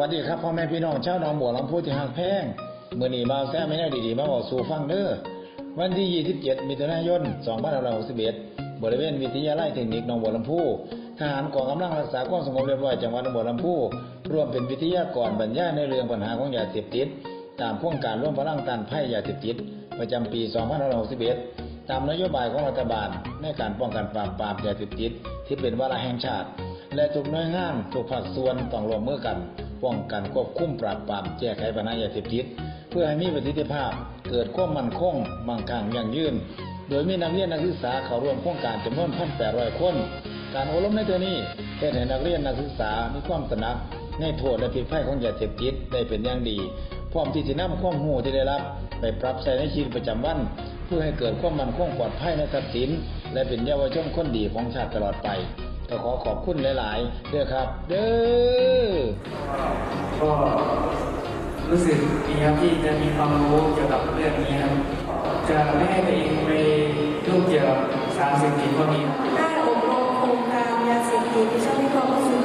วัสดีครับพ่อแม่พี่น้องชาวหนองบัวลำพูที่หักแพงเมื้อนี้มาแซ่ไม่ได้ดีๆ มาบอกสู่ฟังเด้อวันที่ 27 มิถุนายน 2561 บริเวณวิทยาลัยเทคนิคหนองบัวลำพูทหารกองกำลังรักษาความสงบเรียบร้อยจังหวัดหนองบัวลำพูร่วมเป็นวิทยากรบรรยายในเรื่องปัญหาของยาเสพติด ตามโครงการร่วมพลังต้านภัยยาเสพติด ประจำปี 2561 ตามนโยบายของรัฐบาล ในการป้องกันปราบปรามยาเสพติดที่เป็นวาระแห่งชาติ และทุกหน่วยงานทุกภาคส่วนต้องร่วมมือกัน ป้องกันควบคุมปราบปรามแก้ไขปัญหายาเสพติดเพื่อให้มีประสิทธิภาพ เกิดความมั่นคงมั่งคั่งยั่งยืน โดยมีนักเรียนนักศึกษาเข้าร่วมโครงการจำนวน1,800คน การอบรมในเทอนี้เฮ็ดให้นักเรียนนักศึกษามีความตระหนักในโทษและผิดภัยของยาเสพติดได้เป็นอย่างดี พร้อมที่จะนำความรู้ที่ได้รับ ไปปรับใช้ในชีวิตประจำวัน เพื่อให้เกิดความมั่นคงปลอดภัยในทรัพย์สิน และเป็นเยาวชนคนดีของชาติตลอดไปก็ขอขอบคุณหลายๆเด้อครับ เด้อก็รู้สึกดีครับที่จะมีความรู้เกี่ยวกับเรื่องนี้ครับจะไม่ให้ตัวเองไปยุ่งเกี่ยวกับสารเสพติดพวกนี้ครับได้อบรมโครงการยาเสพติดที่ช่วยให้ความรู้สึก